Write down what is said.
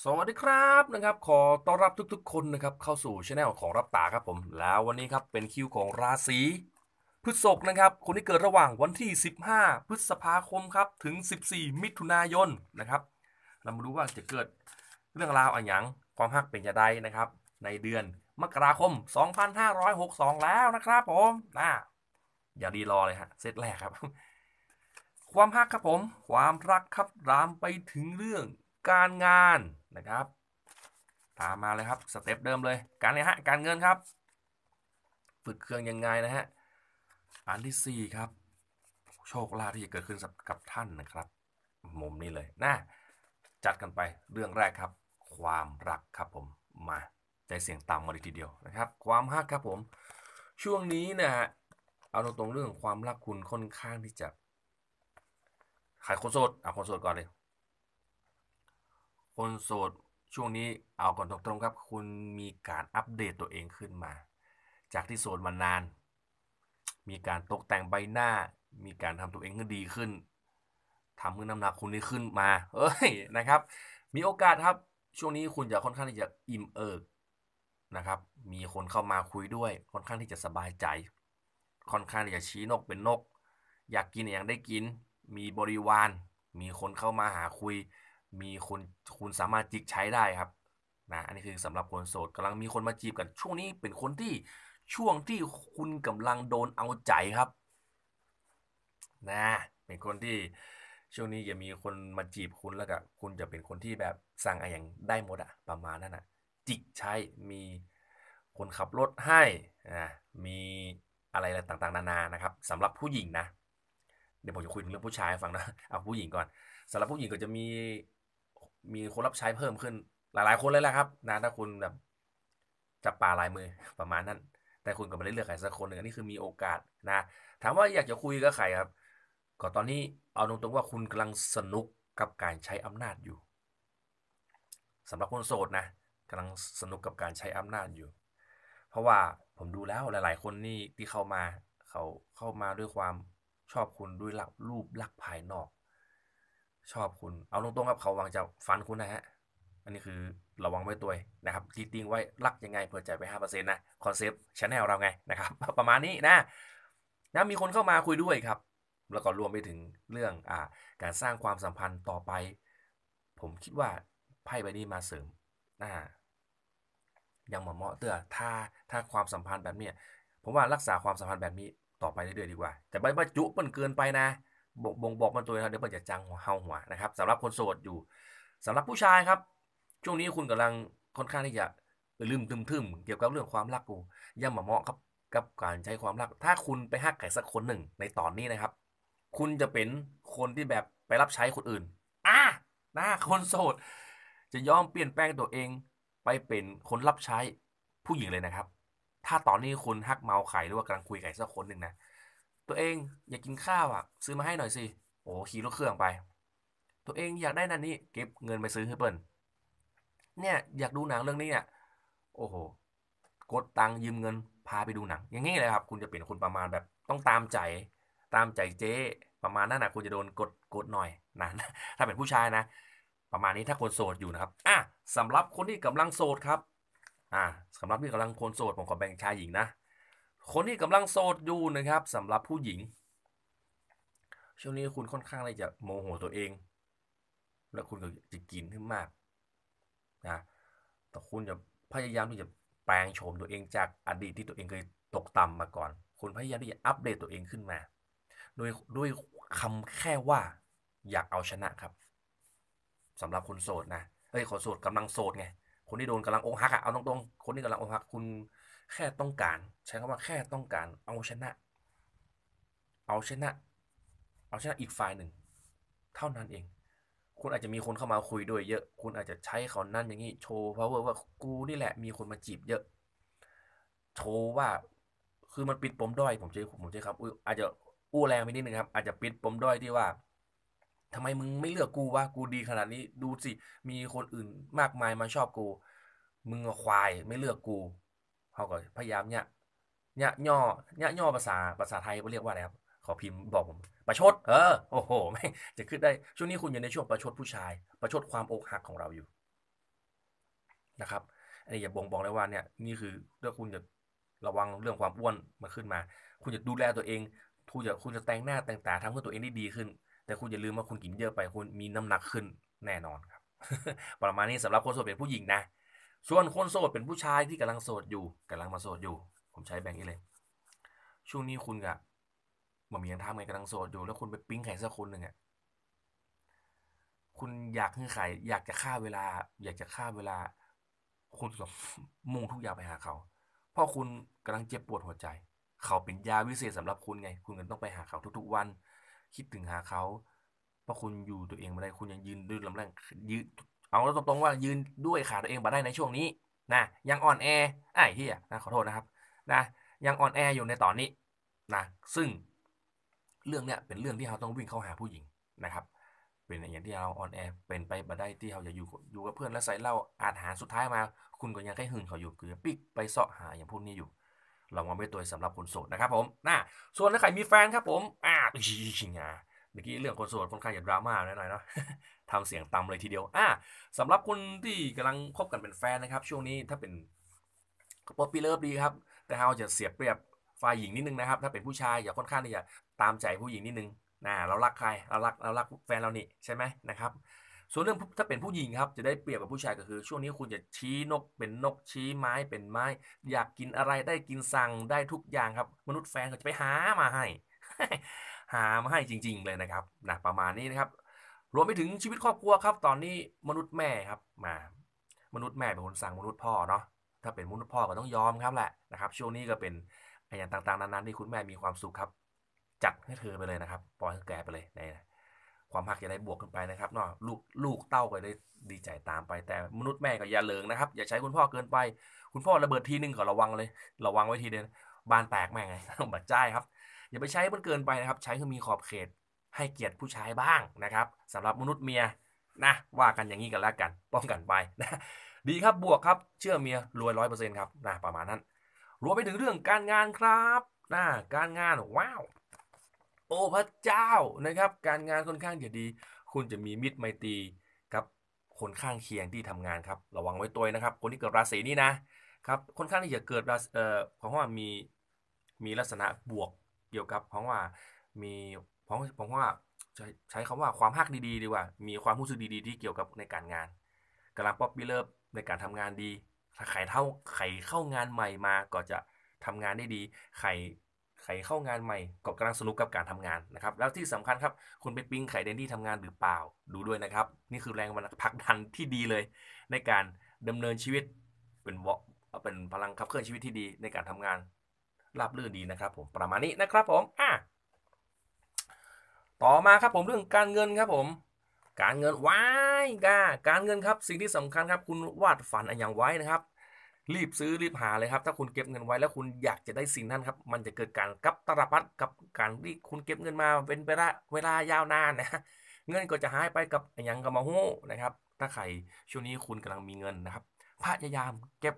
สวัสดีครับนะครับ ขอต้อนรับทุกๆ คนนะครับ เข้าสู่ช anel ของรับตาครับผม แล้ววันนี้ครับเป็นคิวของราศีพฤษภนะครับ คนที่เกิดระหว่างวันที่ 15 พฤษภาคมครับ ถึง 14 มิถุนายนนะครับ เรามาดูว่าจะเกิดเรื่องราวอะไรอย่างความฮักเป็นจะได้นะครับ ในเดือนมกราคม 2562 แล้วนะครับผมนะอย่าดีรอเลยฮะเซตแรกครับ ความฮักครับผม ความรักครับรามไปถึงเรื่องการงาน นะครับ ตามมาเลยครับสเต็ปเดิมเลย การเนี่ยฮะการเงินครับ ฝึกเครื่องยังไงนะฮะอันที่สี่ครับ โชคลาภที่จะเกิดขึ้นกับท่านนะครับ มุมนี้เลยนะจัดกันไปเรื่องแรกครับ ความรักครับผมมาใจเสียงต่ำมาเลยทีเดียวนะครับ ความฮักครับผม ช่วงนี้นะฮะเอาตรงๆเรื่องความรักคุณค่อนข้างที่จะขายคนโสดเอาคนโสดก่อนเลย คนโสดช่วงนี้เอาก่อนตรงๆครับ คุณมีการอัปเดตตัวเองขึ้นมา จากที่โสดมานาน มีการตกแต่งใบหน้า มีการทำตัวเองให้ดีขึ้นทำให้น้ำหนักคุณได้ขึ้นมาเอ้ยนะครับ มีโอกาสครับ ช่วงนี้คุณจะค่อนข้างที่จะอิ่มเอิบนะครับ มีคนเข้ามาคุยด้วย ค่อนข้างที่จะสบายใจ ค่อนข้างที่จะชี้นกเป็นนก อยากกินอย่างได้กิน มีบริวาร มีคนเข้ามาหาคุย มีคนคุณสามารถจิกใช้ได้ครับนะอันนี้คือสำหรับคนโสดกำลังมีคนมาจีบกัน ช่วงนี้เป็นคนที่ช่วงที่คุณกำลังโดนเอาใจครับนะเป็นคนที่ช่วงนี้จะมีคนมาจีบคุณแล้วก็คุณจะเป็นคนที่แบบสั่งอะไรอย่างได้หมดอะประมาณนั้นอะจิกใช้มีคนขับรถให้นะมีอะไรต่างๆ นานานะครับสำหรับผู้หญิงนะเดี๋ยวผมจะคุยถึงเรื่องผู้ชายฟังนะเอาผู้หญิงก่อนสำหรับผู้หญิงก็จะมี มีคนรับใช้เพิ่มขึ้น หลาย ๆ คนเลยแหละครับ นะ ถ้าคุณแบบจับปลาลายมือประมาณนั้น แต่คุณก็ไม่ได้เลือกใครสักคนหนึ่งอันนี้คือมีโอกาสนะ ถามว่าอยากจะคุยกับใครครับ ก็ตอนนี้เอาตรงๆว่าคุณกำลังสนุกกับการใช้อำนาจอยู่สำหรับคนโสดนะกำลังสนุกกับการใช้อำนาจอยู่ เพราะว่าผมดูแล้วหลาย ๆ คนนี่ที่เข้ามาเขาเข้ามาด้วยความชอบคุณด้วยหลับรูปลักษณ์ภายนอก ชอบคุณ เอาตรงๆครับเขาหวังจะฟันคุณนะฮะ อันนี้คือระวังไว้ตัวนะครับที่ติ้งไว้รักยังไงเผื่อใจไปห้าเปอร์เซ็นต์นะคอนเซปต์ชแนลเราไงนะครับ ประมาณนี้นะนะมีคนเข้ามาคุยด้วยครับ แล้วก็รวมไปถึงเรื่องอ่าการสร้างความสัมพันธ์ต่อไป ผมคิดว่าไพ่ใบนี้มาเสริมนะยังเหมาะเตือถ้าถ้าความสัมพันธ์แบบนี้ผมว่ารักษาความสัมพันธ์แบบนี้ต่อไปเรื่อยๆดีกว่า แต่ใบจุเปิ้นเกินไปนะ บ่งบอกมันตัวนะเดี๋ยวมันจะจังหัวเฮาหัวนะครับสำหรับคนโสดอยู่สำหรับผู้ชายครับ ช่วงนี้คุณกำลังค่อนข้างที่จะลืมทึมๆเกี่ยวกับเรื่องความรักกูยังเหมาะครับกับการใช้ความรัก ถ้าคุณไปหักใครสักคนหนึ่งในตอนนี้นะครับ คุณจะเป็นคนที่แบบไปรับใช้คนอื่นอะนะคนโสด จะยอมเปลี่ยนแปลงตัวเอง ไปเป็นคนรับใช้ผู้หญิงเลยนะครับ ถ้าตอนนี้คุณฮักเมาไข่หรือว่ากำลังคุยกับสักคนหนึ่งนะ ตัวเองอยากกินข้าวอะ ซื้อมาให้หน่อยสิ โอ้ขี่รถเครื่องไป ตัวเองอยากได้นั่นนี่เก็บเงินไปซื้อให้เปิ้ลเนี่ยอยากดูหนังเรื่องนี้เนี่ยโอ้โหกดตังยืมเงินพาไปดูหนัง อย่างงี้เลยครับ คุณจะเป็นคนประมาณแบบต้องตามใจ ตามใจเจ๊ประมาณนั้นนะคุณจะโดนกดกดหน่อยนะถ้าเป็นผู้ชายนะ ประมาณนี้ถ้าคนโสดอยู่นะครับอะสำหรับคนที่กำลังโสดครับอ่าสำหรับที่กำลังคนโสดผมขอแบ่งชายหญิงนะ คนที่กำลังโสดอยู่นะครับสำหรับผู้หญิง ช่วงนี้คุณค่อนข้างที่จะโมโหตัวเอง แล้วคุณก็จะกินขึ้นมากนะแต่คุณจะพยายามที่จะแปลงโฉมตัวเองจากอดีตที่ตัวเองเคยตกต่ำมาก่อน คุณพยายามที่จะอัปเดตตัวเองขึ้นมา โดยด้วยคำแค่ว่าอยากเอาชนะครับสำหรับคนโสดนะเฮ้ยคนโสดกำลังโสดไง คนที่โดนกำลังอกหักอะเอาตรงๆคนที่กำลังอกหักคุณแค่ต้องการ ใช้คำว่าแค่ต้องการ เอาชนะ เอาชนะ เอาชนะอีกฝ่ายหนึ่ง เท่านั้นเอง คุณอาจจะมีคนเข้ามาคุยด้วยเยอะ คุณอาจจะใช้เขานั่นอย่างนี้โชว์ power ว่ากูนี่แหละมีคนมาจีบเยอะ โชว์ว่าคือมันปิดปมด้อยผมใช้ผมใช้ครับอาจจะอู้แรงไปนิดนึงครับ อาจจะปิดปมด้อยที่ว่า ทำไมมึงไม่เลือกกูวะกูดีขนาดนี้ ดูสิ มีคนอื่นมากมายมาชอบกู มึงควายไม่เลือกกูเขาก็พยายามเนี่ยเนี่ยย่อเนี่ยย่อภาษาภาษาไทยเขาเรียกว่าอะไรครับขอพิมพ์บอกผมประชด เออโอ้โหไม่จะขึ้นได้ช่วงนี้คุณอยู่ในช่วงประชดผู้ชาย ประชดความอกหักของเราอยู่นะครับอันนี้อย่าบ่งบอกเลยว่าเนี่ยนี่คือเรื่องคุณจะระวังเรื่องความอ้วนมาขึ้นมา คุณจะดูแลตัวเองคุณจะคุณจะแต่งหน้าแต่งตาทำให้ตัวเองได้ดีขึ้น แต่คุณอย่าลืมว่าคุณกินเยอะไปคุณมีน้ำหนักขึ้นแน่นอนครับ ประมาณนี้สำหรับคนโสดเป็นผู้หญิงนะ ส่วนคนโสดเป็นผู้ชายที่กำลังโสดอยู่กำลังมาโสดอยู่ ผมใช้แบ่งนี้เลย ช่วงนี้คุณกับมันมียังทำไงกำลังโสดอยู่แล้วคุณไปปิ๊งใครสักคนหนึ่งอะคุณอยากให้ใครอยากจะฆ่าเวลา อยากจะฆ่าเวลา คุณจะมุ่งทุกอย่างไปหาเขา เพราะคุณกำลังเจ็บปวดหัวใจ เขาเป็นยาวิเศษสำหรับคุณไง คุณก็ต้องไปหาเขาทุกๆวัน คิดถึงหาเขา เพราะคุณอยู่ตัวเองมาได้คุณยังยืนด้วยลำแรงยืนเอาตรงๆว่ายืนด้วยขาตัวเองมาได้ในช่วงนี้นะยังอ่อนแอไอ้เฮียนะขอโทษนะครับนะยังอ่อนแออยู่ในตอนนี้นะซึ่งเรื่องเนี้ยเป็นเรื่องที่เราต้องวิ่งเข้าหาผู้หญิงนะครับ เป็นอย่างที่เราอ่อนแอเป็นไปมาได้ที่เราจะอยู่อยู่กับเพื่อนแล้วใส่เหล้าอาหารสุดท้ายมา คุณก็ยังแค่หึงเขาอยู่คือปิกไปเสาะหาอย่างพวกนี้อยู่เรามาไม่ตัวสำหรับคนโสดนะครับผมนะส่วนถ้าใครมีแฟนครับผมอ่า ชิงอะเมื่อกี้เรื่องคนโสดค่อนข้างจะดราม่าหน่อยเนาะทำเสียงต่ำเลยทีเดียวอ่าสำหรับคนที่กำลังคบกันเป็นแฟนนะครับ ช่วงนี้ถ้าเป็นป๊อปปี้เลิฟดีครับ แต่เราจะเสียเปรียบฝ่ายหญิงนิดนึงนะครับ ถ้าเป็นผู้ชายอย่าค่อนข้างที่จะตามใจผู้หญิงนิดนึงนะเรารักใครเรารักเรารักแฟนเรานี่ใช่ไหมนะครับ ส่วนเรื่องถ้าเป็นผู้หญิงครับจะได้เปรียบกับผู้ชายก็คือ ช่วงนี้คุณจะชี้นกเป็นนกชี้ไม้เป็นไม้ อยากกินอะไรได้กินสั่งได้ทุกอย่างครับ มนุษย์แฟนก็จะไปหามาให้ หามาให้จริง ๆ เลยนะครับนะประมาณนี้นะครับ รวมไปถึงชีวิตครอบครัวครับ ตอนนี้มนุษย์แม่ครับมามนุษย์แม่เป็นคนสั่งมนุษย์พ่อเนาะถ้าเป็นมนุษย์พ่อก็ต้องยอมครับแหละนะครับ ช่วงนี้ก็เป็นอย่างต่างๆนั้นๆที่คุณแม่มีความสุขครับ จัดให้เธอไปเลยนะครับปล่อยให้แกไปเลยในความหักจะได้บวกขึ้นไปนะครับเนาะลูกลูกเต้าก็ได้ดีใจตามไป แต่มนุษย์แม่ก็อย่าเลิงนะครับ อย่าใช้คุณพ่อเกินไป คุณพ่อระเบิดทีนึงก็ระวังเลย ระวังไว้ทีเดียวบานแตกแม่งไงบัดใจครับ อย่าไปใช้มันเกินไปนะครับ ใช้คือมีขอบเขตให้เกียรติผู้ชายบ้างนะครับสำหรับมนุษย์เมียนะว่ากันอย่างนี้กันแล้วกัน ป้องกันไปนะดีครับบวกครับเชื่อเมียรวยร้อยเปอร์เซ็นต์ครับนะประมาณนั้น รวมไปถึงเรื่องการงานครับนะการงานว้าว โอ้พระเจ้านะครับ การงานค่อนข้างจะดี คุณจะมีมิตรไมตรีกับคนข้างเคียงที่ทำงานครับระวังไว้ตัวนะครับ คนที่เกิดราศีนี้นะครับค่อนข้างที่จะเกิดราเอ่อเพราะว่ามีมีลักษณะบวก เกี่ยวกับเพราะว่ามีเพราะผมว่าใช้ใช้คำว่าความฮักดีๆ ดีกว่า มีความรู้สึกดีๆ ที่เกี่ยวกับในการงานกำลังป๊อปปี้เลิฟในการทำงานดี ถ้าใครเท่าใครเข้างานใหม่มาก็จะทำงานได้ดี ใครใครเข้างานใหม่ก็กำลังสนุกกับการทำงานนะครับ แล้วที่สำคัญครับคุณไปปิ้งไข่เดนที่ทำงานหรือเปล่า ดูด้วยนะครับ นี่คือแรงผลักดันที่ดีเลย ในการดำเนินชีวิตเป็นเป็นพลังขับเคลื่อนชีวิตที่ดีในการทำงาน ราบรื่นดีนะครับผมประมาณนี้นะครับผมอะต่อมาครับผมเรื่องการเงินครับผม การเงินว้ายกาการเงินครับสิ่งที่สำคัญครับ คุณวาดฝันอะไรอย่างไว้นะครับ รีบซื้อรีบหาเลยครับ ถ้าคุณเก็บเงินไว้แล้วคุณอยากจะได้สิ่งนั้นครับ มันจะเกิดการกับตรพัดกับการที่คุณเก็บเงินมาเป็นเวลาเวลายาวนานนะเงินก็จะหายไปกับอย่างกับมาหูนะครับ ถ้าใครช่วงนี้คุณกำลังมีเงินนะครับพยายามเก็บ